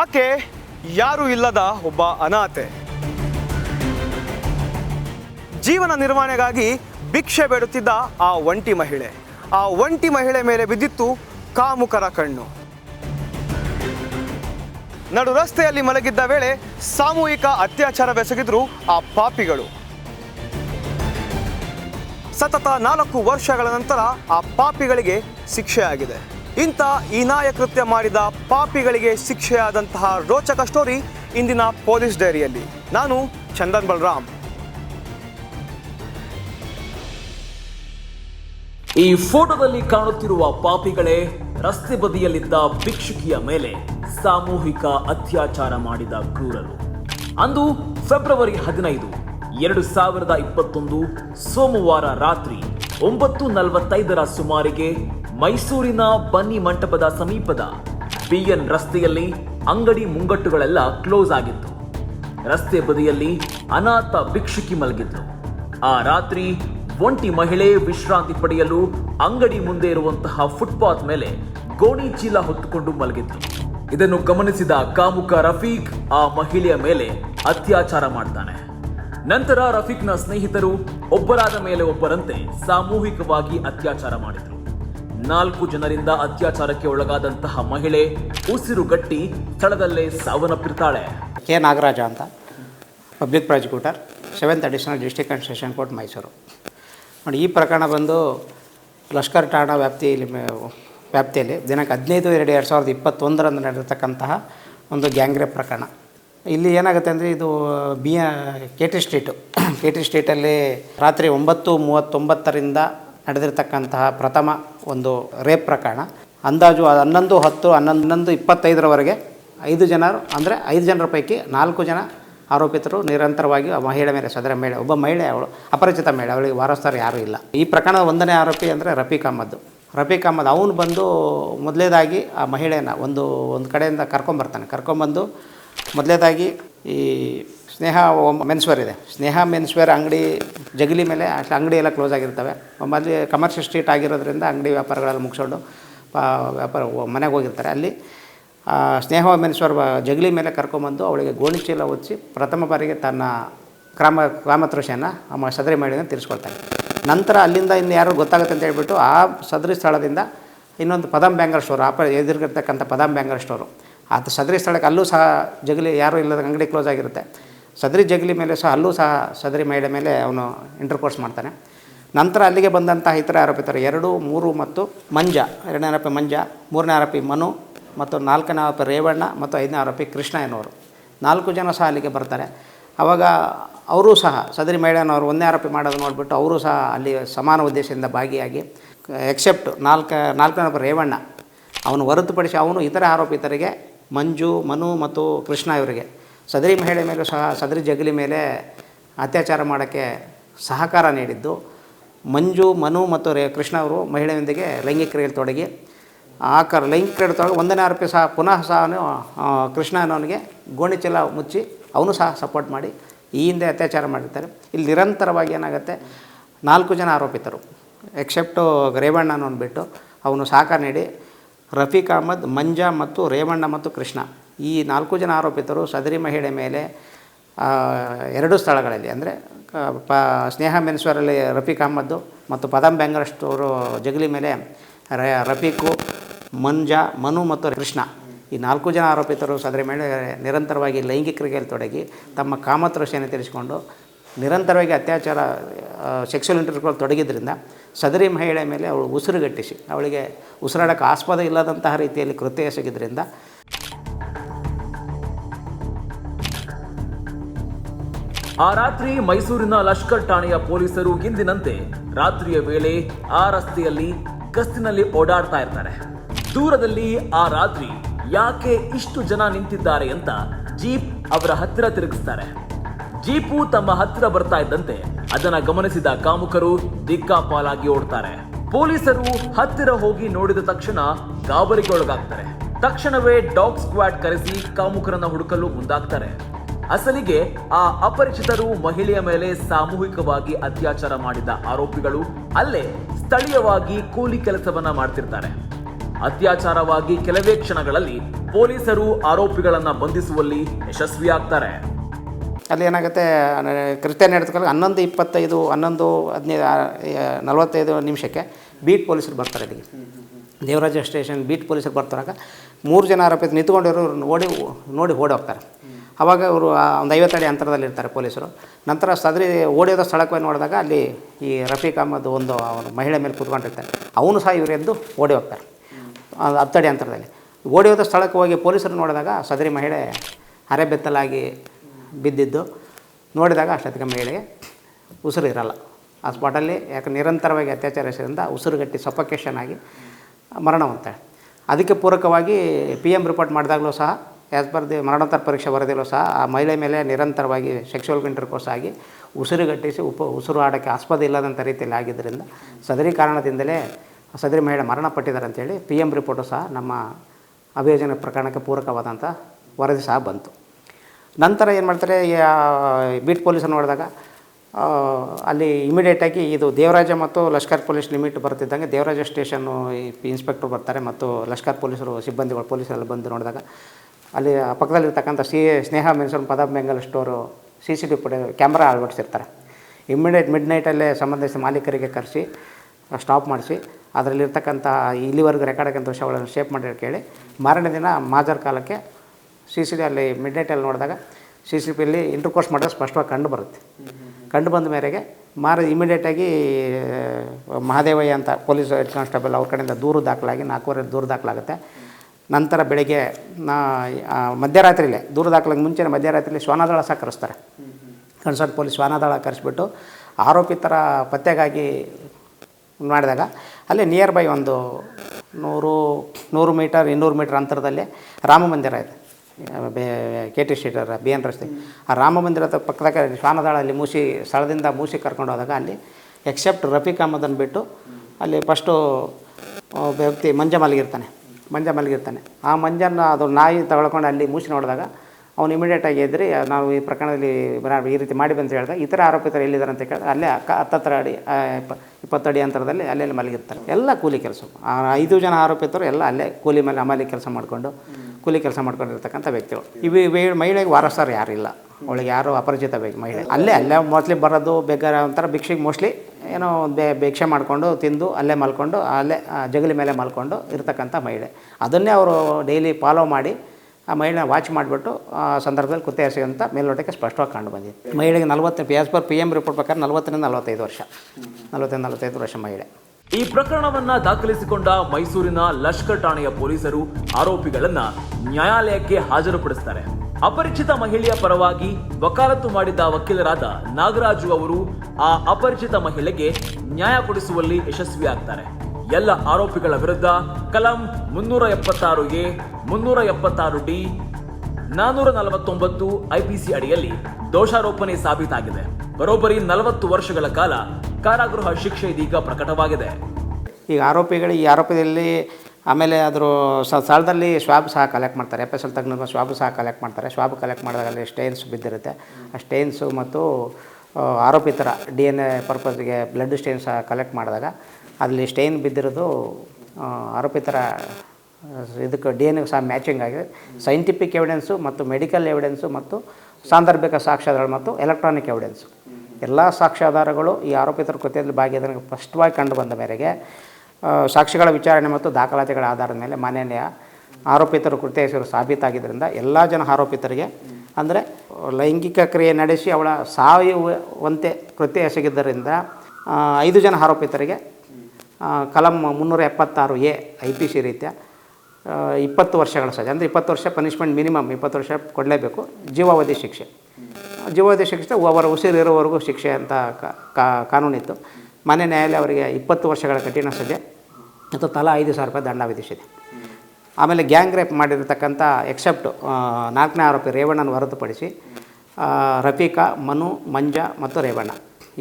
ಆಕೆ ಯಾರೂ ಇಲ್ಲದ ಒಬ್ಬ ಅನಾಥೆ ಜೀವನ ನಿರ್ವಹಣೆಗಾಗಿ ಭಿಕ್ಷೆ ಬೇಡುತ್ತಿದ್ದ ಆ ಒಂಟಿ ಮಹಿಳೆ. ಆ ಒಂಟಿ ಮಹಿಳೆ ಮೇಲೆ ಬಿದ್ದಿತ್ತು ಕಾಮುಕರ ಕಣ್ಣು. ನಡು ರಸ್ತೆಯಲ್ಲಿ ಮಲಗಿದ್ದ ವೇಳೆ ಸಾಮೂಹಿಕ ಅತ್ಯಾಚಾರ ಬೆಸಗಿದ್ರು ಆ ಪಾಪಿಗಳು. ಸತತ ನಾಲ್ಕು ವರ್ಷಗಳ ನಂತರ ಆ ಪಾಪಿಗಳಿಗೆ ಶಿಕ್ಷೆಯಾಗಿದೆ. ಇಂಥ ಹೀನಾಯ ಕೃತ್ಯ ಮಾಡಿದ ಪಾಪಿಗಳಿಗೆ ಶಿಕ್ಷೆಯಾದಂತಹ ರೋಚಕ ಸ್ಟೋರಿ ಇಂದಿನ ಪೊಲೀಸ್ ಡೈರಿಯಲ್ಲಿ. ನಾನು ಚಂದನ್ ಬಲರಾಮ್. ಈ ಫೋಟೋದಲ್ಲಿ ಕಾಣುತ್ತಿರುವ ಪಾಪಿಗಳೇ ರಸ್ತೆ ಬದಿಯಲ್ಲಿದ್ದ ಭಿಕ್ಷುಕಿಯ ಮೇಲೆ ಸಾಮೂಹಿಕ ಅತ್ಯಾಚಾರ ಮಾಡಿದ ಕ್ರೂರರು. ಅಂದು ಫೆಬ್ರವರಿ ಹದಿನೈದು, ಎರಡು ಸಾವಿರದ ಇಪ್ಪತ್ತೊಂದು ಸೋಮವಾರ ರಾತ್ರಿ ಒಂಬತ್ತು ನಲವತ್ತೈದರ ಸುಮಾರಿಗೆ ಮೈಸೂರಿನ ಬನ್ನಿ ಮಂಟಪದ ಸಮೀಪದ ಬಿಎನ್ ರಸ್ತೆಯಲ್ಲಿ ಅಂಗಡಿ ಮುಂಗಟ್ಟುಗಳೆಲ್ಲ ಕ್ಲೋಸ್ ಆಗಿತ್ತು. ರಸ್ತೆ ಬದಿಯಲ್ಲಿ ಅನಾಥ ಭಿಕ್ಷುಕಿ ಮಲಗಿದ್ಲು ಆ ರಾತ್ರಿ ಒಂಟಿ ಮಹಿಳೆ ವಿಶ್ರಾಂತಿ ಪಡೆಯಲು ಅಂಗಡಿ ಮುಂದೆ ಇರುವಂತಹ ಫುಟ್ಪಾತ್ ಮೇಲೆ ಗೋಣಿ ಚೀಲ ಹೊತ್ತುಕೊಂಡು ಮಲಗಿದ್ಲು ಇದನ್ನು ಗಮನಿಸಿದ ಕಾಮುಕ ರಫೀಕ್ ಆ ಮಹಿಳೆಯ ಮೇಲೆ ಅತ್ಯಾಚಾರ ಮಾಡ್ತಾನೆ. ನಂತರ ರಫೀಕ್ನ ಸ್ನೇಹಿತರು ಒಬ್ಬರಾದ ಮೇಲೆ ಒಬ್ಬರಂತೆ ಸಾಮೂಹಿಕವಾಗಿ ಅತ್ಯಾಚಾರ ಮಾಡಿದ್ರು. ನಾಲ್ಕು ಜನರಿಂದ ಅತ್ಯಾಚಾರಕ್ಕೆ ಒಳಗಾದಂತಹ ಮಹಿಳೆ ಉಸಿರುಗಟ್ಟಿ ಸ್ಥಳದಲ್ಲೇ ಸಾವನ್ನಪ್ಪಿರ್ತಾಳೆ. ಕೆ. ನಾಗರಾಜ ಅಂತ. Public prosecutor, seventh additional district and session court, Mysuru. ನೋಡಿ, ಈ ಪ್ರಕರಣ ಬಂದು ಲಷ್ಕರ್ ಠಾಣಾ ವ್ಯಾಪ್ತಿಯಲ್ಲಿ ವ್ಯಾಪ್ತಿಯಲ್ಲಿ ದಿನಾಂಕ ಹದಿನೈದು, ಎರಡು ಎರಡು ಸಾವಿರದ ಇಪ್ಪತ್ತೊಂದರಂದು ನಡೆದಿರ್ತಕ್ಕಂತಹ ಒಂದು ಗ್ಯಾಂಗ್ರೇ ಪ್ರಕರಣ. ಇಲ್ಲಿ ಏನಾಗುತ್ತೆ ಅಂದರೆ, ಇದು B K T street. K T ಸ್ಟ್ರೀಟಲ್ಲಿ ರಾತ್ರಿ ಒಂಬತ್ತು ಮೂವತ್ತೊಂಬತ್ತರಿಂದ ನಡೆದಿರ್ತಕ್ಕಂತಹ ಪ್ರಥಮ ಒಂದು ರೇಪ್ ಪ್ರಕರಣ. ಅಂದಾಜು ಹನ್ನೊಂದು, ಹತ್ತು, ಹನ್ನೊಂದು ಹನ್ನೊಂದು, ಇಪ್ಪತ್ತೈದರವರೆಗೆ ಐದು ಜನರು, ಅಂದರೆ ಐದು ಜನರ ಪೈಕಿ ನಾಲ್ಕು ಜನ ಆರೋಪಿತರು ನಿರಂತರವಾಗಿ ಆ ಮಹಿಳೆ ಮೇಲೆ, ಸದರ ಮಹಿಳೆ, ಒಬ್ಬ ಮಹಿಳೆ, ಅವಳು ಅಪರಿಚಿತ ಮಹಿಳೆ, ಅವಳಿಗೆ ವಾರಸ್ಥರು ಯಾರೂ ಇಲ್ಲ. ಈ ಪ್ರಕರಣದ ಒಂದನೇ ಆರೋಪಿ ಅಂದರೆ ರಫೀಕ್ ಅಹಮದ್. ರಫೀಕ್ ಅಹಮದ್ ಅವನು ಬಂದು ಮೊದಲೇದಾಗಿ ಆ ಮಹಿಳೆಯನ್ನು ಒಂದು ಒಂದು ಕಡೆಯಿಂದ ಕರ್ಕೊಂಬರ್ತಾನೆ. ಕರ್ಕೊಂಬಂದು ಮೊದಲೇದಾಗಿ ಈ ಸ್ನೇಹ ಮೆನ್ಸ್ವೇರ್ ಇದೆ. ಸ್ನೇಹ, ಮೆನ್ಸ್ವೇರ್, ಅಂಗಡಿ, ಜಗಲಿ ಮೇಲೆ ಅಷ್ಟು ಅಂಗಡಿ ಎಲ್ಲ ಕ್ಲೋಸ್ ಆಗಿರ್ತವೆ. ಮೊದಲು ಕಮರ್ಷಿಯಲ್ ಸ್ಟ್ರೀಟ್ ಆಗಿರೋದ್ರಿಂದ ಅಂಗಡಿ ವ್ಯಾಪಾರಗಳೆಲ್ಲ ಮುಗಿಸ್ಕೊಂಡು ವ್ಯಾಪಾರ ಮನೆಗೆ ಹೋಗಿರ್ತಾರೆ. ಅಲ್ಲಿ ಸ್ನೇಹ, ಮೆನ್ಸ್ವರ್ ಜಗಲಿ ಮೇಲೆ ಕರ್ಕೊಂಬಂದು ಅವಳಿಗೆ ಗೋಣಿ ಹೊಚ್ಚಿ ಪ್ರಥಮ ಬಾರಿಗೆ ತನ್ನ ಕ್ರಾಮ ಕಾಮತೃಷಿಯನ್ನು ಅಮ್ಮ ಸದರಿ ಮಾಡಿದ ತಿರ್ಸ್ಕೊಳ್ತಾನೆ ನಂತರ ಅಲ್ಲಿಂದ ಇನ್ನು ಯಾರು ಗೊತ್ತಾಗುತ್ತೆ ಅಂತ ಹೇಳ್ಬಿಟ್ಟು ಆ ಸದರಿ ಸ್ಥಳದಿಂದ ಇನ್ನೊಂದು ಪದಮ್ ಬ್ಯಾಂಗರ್ ಸ್ಟೋರ್ ಆಪ ಎದುರಿಗಿರ್ತಕ್ಕಂಥ ಪದಮ್ ಬ್ಯಾಂಗರ್ ಸ್ಟೋರು ಅದು ಸದರಿ ಸ್ಥಳಕ್ಕೆ ಅಲ್ಲೂ ಸಹ ಜಗಲಿ ಯಾರೂ ಇಲ್ಲದ ಅಂಗಡಿ ಕ್ಲೋಸ್ ಆಗಿರುತ್ತೆ. ಸದರಿ ಜಗಲಿ ಮೇಲೆ ಸಹ, ಅಲ್ಲೂ ಸಹ ಸದರಿ ಮಹಿಳೆ ಮೇಲೆ ಅವನು ಇಂಟರ್ಕೋರ್ಸ್ ಮಾಡ್ತಾನೆ. ನಂತರ ಅಲ್ಲಿಗೆ ಬಂದಂತಹ ಇತರ ಆರೋಪಿತರು ಎರಡು, ಮೂರು ಮತ್ತು ಮಂಜ. ಎರಡನೇ ಆರೋಪಿ ಮಂಜ, ಮೂರನೇ ಆರೋಪಿ ಮನು ಮತ್ತು ನಾಲ್ಕನೇ ಆರೋಪಿ ರೇವಣ್ಣ ಮತ್ತು ಐದನೇ ಆರೋಪಿ ಕೃಷ್ಣ ಎನ್ನುವರು. ನಾಲ್ಕು ಜನ ಸಹ ಅಲ್ಲಿಗೆ ಬರ್ತಾರೆ. ಆವಾಗ ಅವರೂ ಸಹ ಸದರಿ ಮಹಿಳೆಯನ್ನವರು ಒಂದೇ ಆರೋಪಿ ಮಾಡೋದು ನೋಡಿಬಿಟ್ಟು ಅವರು ಸಹ ಅಲ್ಲಿ ಸಮಾನ ಉದ್ದೇಶದಿಂದ ಭಾಗಿಯಾಗಿ ಎಕ್ಸೆಪ್ಟ್ ನಾಲ್ಕು, ನಾಲ್ಕನೇ ಆರೋಪಿ ರೇವಣ್ಣ. ಅವನು ಹೊರತುಪಡಿಸಿ ಅವನು ಇತರ ಆರೋಪಿತರಿಗೆ, ಮಂಜು, ಮನು ಮತ್ತು ಕೃಷ್ಣ ಇವರಿಗೆ ಸದರಿ ಮಹಿಳೆ ಮೇಲೂ ಸಹ, ಸದರಿ ಜಗಲಿ ಮೇಲೆ ಅತ್ಯಾಚಾರ ಮಾಡೋಕ್ಕೆ ಸಹಕಾರ ನೀಡಿದ್ದು. ಮಂಜು, ಮನು ಮತ್ತು ರೇ, ಕೃಷ್ಣ ಅವರು ಮಹಿಳೆಯೊಂದಿಗೆ ಲೈಂಗಿಕ ಕ್ರಿಯೆಯಲ್ಲಿ ತೊಡಗಿ. ಆ ಕರ್, ಲೈಂಗಿಕ ಕ್ರಿಯೆ ತೊಡಗಿ ಒಂದನೇ ಆರೋಪಿ ಸಹ, ಪುನಃ ಸಹ ಕೃಷ್ಣ ಅನ್ನೋನಿಗೆ ಗೋಣಿಚೆಲ್ಲ ಮುಚ್ಚಿ ಅವನು ಸಹ ಸಪೋರ್ಟ್ ಮಾಡಿ ಈ ಹಿಂದೆ ಅತ್ಯಾಚಾರ ಮಾಡಿರ್ತಾರೆ. ಇಲ್ಲಿ ನಿರಂತರವಾಗಿ ಏನಾಗುತ್ತೆ, ನಾಲ್ಕು ಜನ ಆರೋಪಿತರು ಎಕ್ಸೆಪ್ಟು ರೇವಣ್ಣ ಅನ್ನೋನು ಬಿಟ್ಟು ಅವನು ಸಹಕಾರ ನೀಡಿ, ರಫೀಕ್ ಅಹಮದ್, ಮಂಜಾ ಮತ್ತು ರೇವಣ್ಣ ಮತ್ತು ಕೃಷ್ಣ. ಈ ನಾಲ್ಕು ಜನ ಆರೋಪಿತರು ಸದರಿ ಮಹಿಳೆ ಮೇಲೆ ಎರಡು ಸ್ಥಳಗಳಲ್ಲಿ, ಅಂದರೆ ಪ, ಸ್ನೇಹ ಮೆನ್ಸ್ವರಲ್ಲಿ ರಫೀಕ್ ಅಹಮದ್ದು ಮತ್ತು ಪದಂ ಬ್ಯಾಂಗರ್ ಸ್ಟೋರು ಜಗಲಿ ಮೇಲೆ ರಫೀಕು, ಮಂಜಾ, ಮನು ಮತ್ತು ಕೃಷ್ಣ. ಈ ನಾಲ್ಕು ಜನ ಆರೋಪಿತರು ಸದರಿ ಮೇಲೆ ನಿರಂತರವಾಗಿ ಲೈಂಗಿಕ ಕ್ರಿಯೆಯಲ್ಲಿ ತೊಡಗಿ ತಮ್ಮ ಕಾಮತೃಷೆಯನ್ನು ತಿಳಿಸಿಕೊಂಡು ನಿರಂತರವಾಗಿ ಅತ್ಯಾಚಾರ ಸೆಕ್ಸುವಲ್ ಇಂಟರ್ವ್ಯೂಗಳು ತೊಡಗಿದ್ರಿಂದ ಸದರಿ ಮಹಿಳೆ ಮೇಲೆ ಅವಳು ಉಸಿರುಗಟ್ಟಿಸಿ, ಅವಳಿಗೆ ಉಸಿರಾಡೋಕ್ಕೆ ಆಸ್ಪದ ಇಲ್ಲದಂತಹ ರೀತಿಯಲ್ಲಿ ಕೃತ್ಯ ಎಸಗಿದ್ರಿಂದ ಆ ರಾತ್ರಿ ಮೈಸೂರಿನ ಲಷ್ಕರ್ ಠಾಣೆಯ ಪೊಲೀಸರು ಇಂದಿನಂತೆ ರಾತ್ರಿಯ ವೇಳೆ ಆ ರಸ್ತೆಯಲ್ಲಿ ಗಸ್ತಿನಲ್ಲಿ ಓಡಾಡ್ತಾ ಇರ್ತಾರೆ. ದೂರದಲ್ಲಿ ಆ ರಾತ್ರಿ ಯಾಕೆ ಇಷ್ಟು ಜನ ನಿಂತಿದ್ದಾರೆ ಅಂತ ಜೀಪ್ ಅವರ ಹತ್ತಿರ ತಿರುಗಿಸ್ತಾರೆ. ಜೀಪು ತಮ್ಮ ಹತ್ತಿರ ಬರ್ತಾ ಇದ್ದಂತೆ ಅದನ್ನ ಗಮನಿಸಿದ ಕಾಮುಕರು ದಿಕ್ಕಾಪಾಲಾಗಿ ಓಡ್ತಾರೆ. ಪೊಲೀಸರು ಹತ್ತಿರ ಹೋಗಿ ನೋಡಿದ ತಕ್ಷಣ ಗಾಬರಿಗೊಳಗಾಗ್ತಾರೆ ತಕ್ಷಣವೇ ಡಾಗ್ ಸ್ಕ್ವಾಡ್ ಕರೆಸಿ ಕಾಮುಕರನ್ನ ಹುಡುಕಲು ಮುಂದಾಗ್ತಾರೆ. ಅಸಲಿಗೆ ಆ ಅಪರಿಚಿತರು ಮಹಿಳೆಯ ಮೇಲೆ ಸಾಮೂಹಿಕವಾಗಿ ಅತ್ಯಾಚಾರ ಮಾಡಿದ ಆರೋಪಿಗಳು ಅಲ್ಲೇ ಸ್ಥಳೀಯವಾಗಿ ಕೂಲಿ ಕೆಲಸವನ್ನ ಮಾಡ್ತಿರ್ತಾರೆ. ಅತ್ಯಾಚಾರವಾಗಿ ಕೆಲವೇ ಕ್ಷಣಗಳಲ್ಲಿ ಪೊಲೀಸರು ಆರೋಪಿಗಳನ್ನ ಬಂಧಿಸುವಲ್ಲಿ ಯಶಸ್ವಿಯಾಗ್ತಾರೆ. ಅಲ್ಲಿ ಏನಾಗುತ್ತೆ ಕೃತ್ಯ ನಡೆದಕ್ಕೆ ಹನ್ನೊಂದು ಇಪ್ಪತ್ತೈದು, ಹನ್ನೊಂದು ಹದಿನೈದು ನಲವತ್ತೈದು ನಿಮಿಷಕ್ಕೆ ಬೀಟ್ ಪೊಲೀಸರು ಬರ್ತಾರೆ ಅಲ್ಲಿಗೆ ದೇವರಾಜ ಸ್ಟೇಷನ್ ಬೀಟ್ ಪೊಲೀಸರು ಬರ್ತಾರಾಗ ಮೂರು ಜನ ಆರೋಪಿ ನಿಂತ್ಕೊಂಡಿರೋರು ಓಡಿ ನೋಡಿ ಓಡಿ ಅವಾಗ ಅವರು ಒಂದು ಐವತ್ತು ಅಡಿ ಅಂತರದಲ್ಲಿ ಇರ್ತಾರೆ ಪೊಲೀಸರು. ನಂತರ ಸದರಿ ಓಡಿಯೋದ ಸ್ಥಳಕ್ಕೆ ನೋಡಿದಾಗ ಅಲ್ಲಿ ಈ ರಫೀಕ್ ಅಹಮದ್ ಒಂದು ಅವನು ಮಹಿಳೆ ಮೇಲೆ ಕೂತ್ಕೊಂಡಿರ್ತಾರೆ. ಅವನು ಸಹ ಇವರು ಎದ್ದು ಓಡಿ ಹೋಗ್ತಾರೆ. ಹತ್ತು ಹತ್ತಡಿ ಅಂತರದಲ್ಲಿ. ಓಡಿ ಹೋದ ಸ್ಥಳಕ್ಕೆ ಹೋಗಿ ಪೊಲೀಸರು ನೋಡಿದಾಗ ಸದರಿ ಮಹಿಳೆ ಅರೆಬೆತ್ತಲಾಗಿ ಬಿದ್ದಿದ್ದು, ನೋಡಿದಾಗ ಅಷ್ಟೊತ್ತಿಗೆ ಮಹಿಳೆಗೆ ಉಸಿರು ಇರಲ್ಲ. ಆ ಸ್ಪಾಟಲ್ಲಿ ಯಾಕೆ ನಿರಂತರವಾಗಿ ಅತ್ಯಾಚಾರ ಎಸರಿಂದ ಉಸಿರುಗಟ್ಟಿ ಸಫಕೇಶನ್ ಆಗಿ ಮರಣ ಅದಕ್ಕೆ ಪೂರಕವಾಗಿ ಪಿ ಎಂ ರಿಪೋರ್ಟ್ ಮಾಡಿದಾಗಲೂ ಸಹ ಆ್ಯಸ್ ಪರ್ ದಿ ಮರಣೋತ್ತರ ಪರೀಕ್ಷೆ ವರದಿಯಲ್ಲೂ ಸಹ, ಆ ಮಹಿಳೆ ಮೇಲೆ ನಿರಂತರವಾಗಿ ಸೆಕ್ಷುವಲ್ ಇಂಟರ್ಕೋರ್ಸ್ ಆಗಿ ಉಸಿರುಗಟ್ಟಿಸಿ ಉಪ, ಉಸಿರು ಆಡೋಕ್ಕೆ ಆಸ್ಪದ ಇಲ್ಲದಂಥ ರೀತಿಯಲ್ಲಿ ಆಗಿದ್ದರಿಂದ ಸದರಿ ಕಾರಣದಿಂದಲೇ ಸದರಿ ಮಹಿಳೆ ಮರಣಪಟ್ಟಿದ್ದಾರೆ ಅಂತೇಳಿ ಪಿ ಎಂ ರಿಪೋರ್ಟು ಸಹ ನಮ್ಮ ಅಭಿಯೋಜನೆ ಪ್ರಕರಣಕ್ಕೆ ಪೂರಕವಾದಂಥ ವರದಿ ಸಹ ಬಂತು. ನಂತರ ಏನು ಮಾಡ್ತಾರೆ ಬೀಟ್ ಪೊಲೀಸನ್ನು ನೋಡಿದಾಗ ಅಲ್ಲಿ ಇಮಿಡಿಯೇಟಾಗಿ ಇದು ದೇವರಾಜ ಮತ್ತು ಲಷ್ಕರ್ ಪೊಲೀಸ್ ಲಿಮಿಟ್ ಬರ್ತಿದ್ದಂಗೆ ದೇವರಾಜ ಸ್ಟೇಷನ್ನು ಇನ್ಸ್ಪೆಕ್ಟ್ರು ಬರ್ತಾರೆ ಮತ್ತು ಲಷ್ಕರ್ ಪೊಲೀಸರು, ಸಿಬ್ಬಂದಿಗಳು ಪೊಲೀಸರೆಲ್ಲ ಬಂದು ನೋಡಿದಾಗ ಅಲ್ಲಿ ಪಕ್ಕದಲ್ಲಿರ್ತಕ್ಕಂಥ ಸಿ ಸ್ನೇಹ ಮೆನ್ಸನ್ ಪದ Bengal store C C T ಪುಟ ಕ್ಯಾಮ್ರಾ ಅಳವಡಿಸಿರ್ತಾರೆ. ಇಮ್ಮಿಡಿಯೇಟ್ ಮಿಡ್ ನೈಟಲ್ಲೇ ಸಂಬಂಧಿಸಿದ ಮಾಲೀಕರಿಗೆ ಕರೆಸಿ ಸ್ಟಾಪ್ ಮಾಡಿಸಿ, ಅದರಲ್ಲಿರ್ತಕ್ಕಂಥ ಇಲ್ಲಿವರೆಗೂ ರೆಕಾರ್ಡ್ ಆಗಂತ ವಿಷಯಗಳನ್ನು ಶೇಪ್ ಮಾಡಿ ಕೇಳಿ, ಮಾರನೇ ದಿನ ಮಾಜರ್ ಕಾಲಕ್ಕೆ ಸಿ ಸಿ ಟಿ ಅಲ್ಲಿ ಮಿಡ್ ನೈಟಲ್ಲಿ ನೋಡಿದಾಗ ಸಿ ಸಿ ಪಿಯಲ್ಲಿ ಇಂಟರ್ಕೋರ್ಸ್ ಮಾಡಿದ್ರೆ ಸ್ಪಷ್ಟವಾಗಿ ಕಂಡು ಬರುತ್ತೆ. ಕಂಡು ಬಂದ ಮೇರೆಗೆ ಮಾರ ಇಮಿಡಿಯೇಟಾಗಿ ಮಹಾದೇವಯ್ಯ ಅಂತ ಪೊಲೀಸ್ ಹೆಡ್ ಕಾನ್ಸ್ಟೇಬಲ್ ಅವ್ರ ಕಡೆಯಿಂದ ದೂರು ದಾಖಲಾಗಿ ನಾಲ್ಕೂವರೆ ದೂರು ದಾಖಲಾಗುತ್ತೆ. ನಂತರ ಬೆಳಗ್ಗೆ, ನಾ ಮಧ್ಯರಾತ್ರಿಲೇ, ದೂರ ಮುಂಚೆನೇ ಮಧ್ಯರಾತ್ರಿಲಿ ಶ್ವಾನದಳ ಸಹ ಕರೆಸ್ತಾರೆ. ಕನ್ಸರ್ಟ್ ಪೊಲೀಸ್ ಶ್ವಾನದಳ ಕರೆಸ್ಬಿಟ್ಟು ಆರೋಪಿತರ ಪತ್ತೆಗಾಗಿ ಮಾಡಿದಾಗ ಅಲ್ಲಿ ನಿಯರ್ ಬೈ ಒಂದು ನೂರು ನೂರು ಮೀಟರ್, ಇನ್ನೂರು ಮೀಟರ್ ಅಂತರದಲ್ಲಿ ರಾಮ ಮಂದಿರ ಇದೆ. K T sheeter B N ರಸ್ತೆ. ಆ ರಾಮ ಮಂದಿರದ ಪಕ್ಕದಾಗ ಶ್ವಾನದಾಳ ಅಲ್ಲಿ ಮೂಸಿ, ಸ್ಥಳದಿಂದ ಮೂಸಿ ಕರ್ಕೊಂಡು ಹೋದಾಗ ಅಲ್ಲಿ ಎಕ್ಸೆಪ್ಟ್ ರಫೀಕ್ ಅಹಮದನ್ನು ಬಿಟ್ಟು ಅಲ್ಲಿ ಫಸ್ಟು ವ್ಯಕ್ತಿ ಮಂಜ ಮಲಗಿರ್ತಾನೆ ಮಂಜ ಮಲಗಿರ್ತಾನೆ. ಆ ಮಂಜನ ಅದು ನಾಯಿ ತಗೊಳ್ಕೊಂಡು ಅಲ್ಲಿ ಮೂಸಿ ನೋಡಿದಾಗ ಅವನು ಇಮಿಡಿಯೇಟಾಗಿ ಎದ್ರಿ, ನಾವು ಈ ಪ್ರಕರಣದಲ್ಲಿ ಈ ರೀತಿ ಮಾಡಿ ಬಂದು ಹೇಳಿದಾಗ ಇತರ ಆರೋಪಿತರು ಎಲ್ಲಿದ್ದಾರೆ ಅಂತ ಕೇಳಿದ್ರೆ ಅಲ್ಲೇ ಅಕ್ಕ ಹತ್ತತ್ರ ಅಡಿ ಇಪ್ಪತ್ತು ಅಡಿ ಅಂತರದಲ್ಲಿ ಅಲ್ಲೆಲ್ಲಿ ಮಲಗಿರ್ತಾರೆ. ಎಲ್ಲ ಕೂಲಿ ಕೆಲಸ. ಆ ಐದು ಜನ ಆರೋಪಿತರು ಎಲ್ಲ ಅಲ್ಲೇ ಕೂಲಿ ಮೇಲೆ ಅಮಾಲಿ ಕೆಲಸ ಮಾಡಿಕೊಂಡು, ಕೂಲಿ ಕೆಲಸ ಮಾಡ್ಕೊಂಡಿರ್ತಕ್ಕಂಥ ವ್ಯಕ್ತಿಗಳು. ಇವು ಮಹಿಳೆಗೆ ವಾರಸ್ದಾರ ಯಾರಿಲ್ಲ. ಅವಳಿಗೆ ಯಾರು ಅಪರಿಚಿತ ಬೇಕು ಮಹಿಳೆ. ಅಲ್ಲೇ ಅಲ್ಲೇ ಮೋಸ್ಟ್ಲಿ ಬರೋದು, ಬೇಕಾದ್ರೆ ಒಂಥರ ಭಿಕ್ಷೆಗೆ ಮೋಸ್ಟ್ಲಿ ಏನೋ ಒಂದು ಬೇ ಭಿಕ್ಷೆ ಮಾಡಿಕೊಂಡು, ತಿಂದು, ಅಲ್ಲೇ ಮಲ್ಕೊಂಡು, ಅಲ್ಲೇ ಜಗಲಿ ಮೇಲೆ ಮಲ್ಕೊಂಡು ಇರ್ತಕ್ಕಂಥ ಮಹಿಳೆ. ಅದನ್ನೇ ಅವರು ಡೈಲಿ ಫಾಲೋ ಮಾಡಿ ಆ ಮಹಿಳೆನ ವಾಚ್ ಮಾಡಿಬಿಟ್ಟು ಆ ಸಂದರ್ಭದಲ್ಲಿ ಕುತ್ತೆ ಎಸೆಯುವಂಥ ಮೇಲ್ನೋಟಕ್ಕೆ ಸ್ಪಷ್ಟವಾಗಿ ಕಂಡು ಬಂದಿದೆ. ಮಹಿಳೆಗೆ ನಲವತ್ತು P S per P M report ಪ್ರಕಾರ ನಲವತ್ತರಿಂದ ನಲವತ್ತೈದು ವರ್ಷ. ನಲವತ್ತರಿಂದ ನಲವತ್ತೈದು ವರ್ಷ ಮಹಿಳೆ. ಈ ಪ್ರಕರಣವನ್ನ ದಾಖಲಿಸಿಕೊಂಡ ಮೈಸೂರಿನ ಲಷ್ಕರ್ ಠಾಣೆಯ ಪೊಲೀಸರು ಆರೋಪಿಗಳನ್ನ ನ್ಯಾಯಾಲಯಕ್ಕೆ ಹಾಜರುಪಡಿಸ್ತಾರೆ. ಅಪರಿಚಿತ ಮಹಿಳೆಯ ಪರವಾಗಿ ವಕಾಲತ್ತು ಮಾಡಿದ್ದ ವಕೀಲರಾದ ನಾಗರಾಜು ಅವರು ಆ ಅಪರಿಚಿತ ಮಹಿಳೆಗೆ ನ್ಯಾಯ ಕೊಡಿಸುವಲ್ಲಿ ಯಶಸ್ವಿಯಾಗ್ತಾರೆ. ಎಲ್ಲ ಆರೋಪಿಗಳ ವಿರುದ್ಧ ಕಲಂ ಮುನ್ನೂರ ಎಪ್ಪತ್ತಾರು ಎ ಮುನ್ನೂರ ಎಪ್ಪತ್ತಾರು ಡಿ ನಾನೂರ ನಲವತ್ತೊಂಬತ್ತು ಐಪಿಸಿ ಅಡಿಯಲ್ಲಿ ದೋಷಾರೋಪಣೆ ಸಾಬೀತಾಗಿದೆ. ಬರೋಬ್ಬರಿ ನಲವತ್ತು ವರ್ಷಗಳ ಕಾಲ ಕಾರಾಗೃಹ ಶಿಕ್ಷೆ ಇದೀಗ ಪ್ರಕಟವಾಗಿದೆ. ಈಗ ಆರೋಪಿಗಳು ಈ ಆರೋಪದಲ್ಲಿ ಆಮೇಲೆ ಅದರ ಸ- ಸ್ಥಳದಲ್ಲಿ ಸ್ವಾಬ್ ಸಹ ಕಲೆಕ್ಟ್ ಮಾಡ್ತಾರೆ. ಎಫ್ ಎಸ್ ಎಲ್ ತಜ್ಞರು ಸ್ವಾಬ್ ಸಹ ಕಲೆಕ್ಟ್ ಮಾಡ್ತಾರೆ. ಸ್ವಾಬ್ ಕಲೆಕ್ಟ್ ಮಾಡಿದಾಗ ಅಲ್ಲಿ ಸ್ಟೇನ್ಸ್ ಬಿದ್ದಿರುತ್ತೆ. ಆ ಸ್ಟೇನ್ಸು ಮತ್ತು ಆರೋಪಿತರ ಡಿ ಎನ್ ಎ ಪರ್ಪಸ್ಗೆ ಬ್ಲಡ್ ಸ್ಟೇನ್ ಸಹ ಕಲೆಕ್ಟ್ ಮಾಡಿದಾಗ ಅಲ್ಲಿ ಸ್ಟೇನ್ ಬಿದ್ದಿರೋದು ಆರೋಪಿತರ ಇದಕ್ಕೆ ಡಿ ಎನ್ ಎ ಸಹ ಮ್ಯಾಚಿಂಗ್ ಆಗಿದೆ ಸೈಂಟಿಫಿಕ್ ಎವಿಡೆನ್ಸು ಮತ್ತು ಮೆಡಿಕಲ್ ಎವಿಡೆನ್ಸು ಮತ್ತು ಸಾಂದರ್ಭಿಕ ಸಾಕ್ಷ್ಯಾಧಾರಗಳು ಮತ್ತು ಎಲೆಕ್ಟ್ರಾನಿಕ್ ಎವಿಡೆನ್ಸು ಎಲ್ಲ ಸಾಕ್ಷ್ಯಾಧಾರಗಳು ಈ ಆರೋಪಿತರ ಕೃತ್ಯದಲ್ಲಿ ಭಾಗಿಯಾದ ಸ್ಪಷ್ಟವಾಗಿ ಕಂಡು ಬಂದ ಮೇರೆಗೆ ಸಾಕ್ಷಿಗಳ ವಿಚಾರಣೆ ಮತ್ತು ದಾಖಲಾತಿಗಳ ಆಧಾರದ ಮೇಲೆ ಮಾನ್ಯ ಆರೋಪಿತರು ಕೃತ್ಯ ಹೆಸರು ಸಾಬೀತಾಗಿದ್ದರಿಂದ ಎಲ್ಲ ಜನ ಆರೋಪಿತರಿಗೆ, ಅಂದರೆ ಲೈಂಗಿಕ ಕ್ರಿಯೆ ನಡೆಸಿ ಅವಳ ಸಾಯುವಂತೆ ಕೃತ್ಯ ಎಸಗಿದ್ದರಿಂದ ಐದು ಜನ ಆರೋಪಿತರಿಗೆ ಕಲಂ ಮುನ್ನೂರ ಎಪ್ಪತ್ತಾರು ಎ ಐ ಪಿ ಸಿ ರೀತಿಯ ಇಪ್ಪತ್ತು ವರ್ಷಗಳ ಸಜೆ, ಅಂದರೆ ಇಪ್ಪತ್ತು ವರ್ಷ ಪನಿಷ್ಮೆಂಟ್ ಮಿನಿಮಮ್, ಇಪ್ಪತ್ತು ವರ್ಷ ಕೊಡಲೇಬೇಕು, ಜೀವಾವಧಿ ಶಿಕ್ಷೆ. ಜೀವಾವಧಿ ಶಿಕ್ಷೆ, ಅವರ ಉಸಿರಿರುವವರೆಗೂ ಶಿಕ್ಷೆ ಅಂತ ಕಾನೂನಿತ್ತು. ಮಾನ್ಯ ನ್ಯಾಯಾಲಯ ಅವರಿಗೆ ಇಪ್ಪತ್ತು ವರ್ಷಗಳ ಕಠಿಣ ಸಜೆ ಮತ್ತು ತಲಾ ಐದು ಸಾವಿರ ರೂಪಾಯಿ ದಂಡ ವಿಧಿಸಿದೆ. ಆಮೇಲೆ ಗ್ಯಾಂಗ್ ರೇಪ್ ಮಾಡಿರ್ತಕ್ಕಂಥ ಎಕ್ಸೆಪ್ಟ್ ನಾಲ್ಕನೇ ಆರೋಪಿ ರೇವಣ್ಣನ ಹೊರತುಪಡಿಸಿ ರಫೀಕಾ, ಮನು, ಮಂಜ ಮತ್ತು ರೇವಣ್ಣ.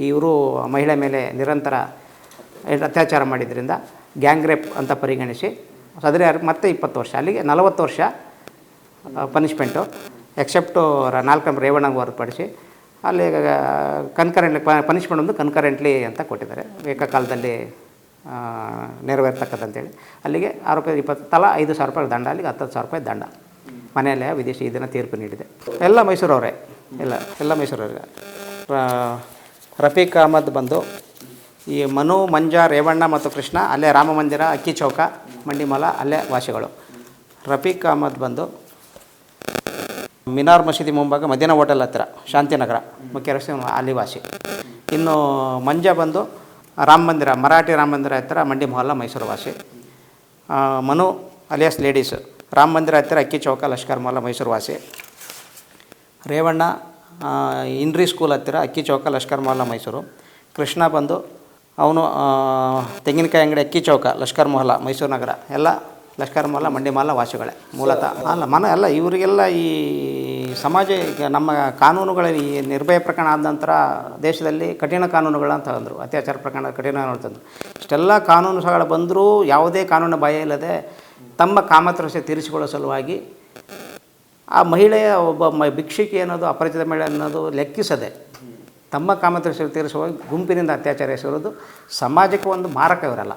ಇವರು ಮಹಿಳೆ ಮೇಲೆ ನಿರಂತರ ಅತ್ಯಾಚಾರ ಮಾಡಿದ್ದರಿಂದ ಗ್ಯಾಂಗ್ ರೇಪ್ ಅಂತ ಪರಿಗಣಿಸಿ ಸದರಿ ಮತ್ತೆ ಇಪ್ಪತ್ತು ವರ್ಷ, ಅಲ್ಲಿಗೆ ನಲವತ್ತು ವರ್ಷ ಪನಿಷ್ಮೆಂಟು ಎಕ್ಸೆಪ್ಟು ನಾಲ್ಕು ರೇವಣ್ಣಗೆ ಹೊರತುಪಡಿಸಿ ಅಲ್ಲಿ ಕನ್ಕರೆಂಟ್ಲಿ ಪನಿಷ್ಮೆಂಟ್ ಒಂದು ಕನ್ಕರೆಂಟ್ಲಿ ಅಂತ ಕೊಟ್ಟಿದ್ದಾರೆ. ಏಕಕಾಲದಲ್ಲಿ ನೆರವೇರ್ತಕ್ಕಂಥೇಳಿ ಅಲ್ಲಿಗೆ ಆರೋಪಿ ಇಪ್ಪತ್ತು, ತಲಾ ಐದು ಸಾವಿರ ರೂಪಾಯಿ ದಂಡ, ಅಲ್ಲಿಗೆ ಹತ್ತು ಸಾವಿರ ರೂಪಾಯಿ ದಂಡ. ಮನೆಯಲ್ಲೇ ವಿದೇಶಿ ಇದನ್ನು ತೀರ್ಪು ನೀಡಿದೆ. ಎಲ್ಲ ಮೈಸೂರವರೇ. ಎಲ್ಲ ಎಲ್ಲ ಮೈಸೂರವರೇ. ರಫೀಕ್ ಅಹಮದ್ ಬಂದು, ಈ ಮನು, ಮಂಜ, ರೇವಣ್ಣ ಮತ್ತು ಕೃಷ್ಣ, ಅಲ್ಲೇ ರಾಮ ಮಂದಿರ, ಅಕ್ಕಿ ಚೌಕ, ಮಂಡಿಮಲ, ಅಲ್ಲೇ ವಾಸಿಗಳು. ರಫೀಕ್ ಅಹಮದ್ ಬಂದು ಮಿನಾರ್ ಮಸೀದಿ ಮುಂಭಾಗ ಮದಿನಾ ಹೋಟೆಲ್ ಹತ್ತಿರ, ಶಾಂತಿನಗರ ಮುಖ್ಯ ರಸ್ತೆ ವಾಸಿ ಇನ್ನು ಮಂಜ ಬಂದು ರಾಮ ಮಂದಿರ, ಮರಾಠಿ ರಾಮ ಮಂದಿರ ಹತ್ತಿರ ಮಂಡಿ ಮೊಹಲ್ಲ ಮೈಸೂರು ವಾಸಿ ಮನು ಅಲಿಯಾಸ್ ಲೇಡೀಸ್, ರಾಮ ಮಂದಿರ ಹತ್ತಿರ ಅಕ್ಕಿ ಚೌಕ, ಲಷ್ಕರ್ ಮೊಹಲ್ಲ ಮೈಸೂರು ವಾಸಿ ರೇವಣ್ಣ ಇಂಡ್ರಿ ಸ್ಕೂಲ್ ಹತ್ತಿರ ಅಕ್ಕಿ ಚೌಕ, ಲಷ್ಕರ್ ಮೊಹಲ್ಲ ಮೈಸೂರು. ಕೃಷ್ಣ ಬಂದು ಅವನು ತೆಂಗಿನಕಾಯಿ ಅಂಗಡಿ ಅಕ್ಕಿ ಚೌಕ, ಲಷ್ಕರ್ ಮೊಹಲ್ಲ ಮೈಸೂರು ನಗರ. ಎಲ್ಲ ಲಷ್ಕರ್ ಮಾಲ ಮಂಡಿ ಮಲ್ಲ ವಾಸಿಗಳೇ. ಮೂಲತಃ ಅಲ್ಲ, ಮನ ಅಲ್ಲ, ಇವರಿಗೆಲ್ಲ ಈ ಸಮಾಜ ನಮ್ಮ ಕಾನೂನುಗಳಲ್ಲಿ ಈ ನಿರ್ಭಯ ಪ್ರಕರಣ ಆದ ನಂತರ ದೇಶದಲ್ಲಿ ಕಠಿಣ ಕಾನೂನುಗಳನ್ನ ತಂದರು ಅತ್ಯಾಚಾರ ಪ್ರಕರಣ ಕಠಿಣ ಕಾನೂನು ತಂದರು ಇಷ್ಟೆಲ್ಲ ಕಾನೂನು ಸಗಳು ಬಂದರೂ ಯಾವುದೇ ಕಾನೂನು ಭಯ ಇಲ್ಲದೆ ತಮ್ಮ ಕಾಮತೃಷ್ಟಿ ತೀರಿಸಿಕೊಳ್ಳೋ ಸಲುವಾಗಿ ಆ ಮಹಿಳೆಯ ಒಬ್ಬ ಮ ಭಿಕ್ಷುಕಿ ಅನ್ನೋದು, ಅಪರಿಚಿತ ಮಹಿಳೆ ಅನ್ನೋದು ಲೆಕ್ಕಿಸದೆ ತಮ್ಮ ಕಾಮತೃಷ್ಟಿ ತೀರಿಸುವ ಗುಂಪಿನಿಂದ ಅತ್ಯಾಚಾರ ಎಸಗೋದು ಸಮಾಜಕ್ಕೆ ಒಂದು ಮಾರಕ ಇವರಲ್ಲ.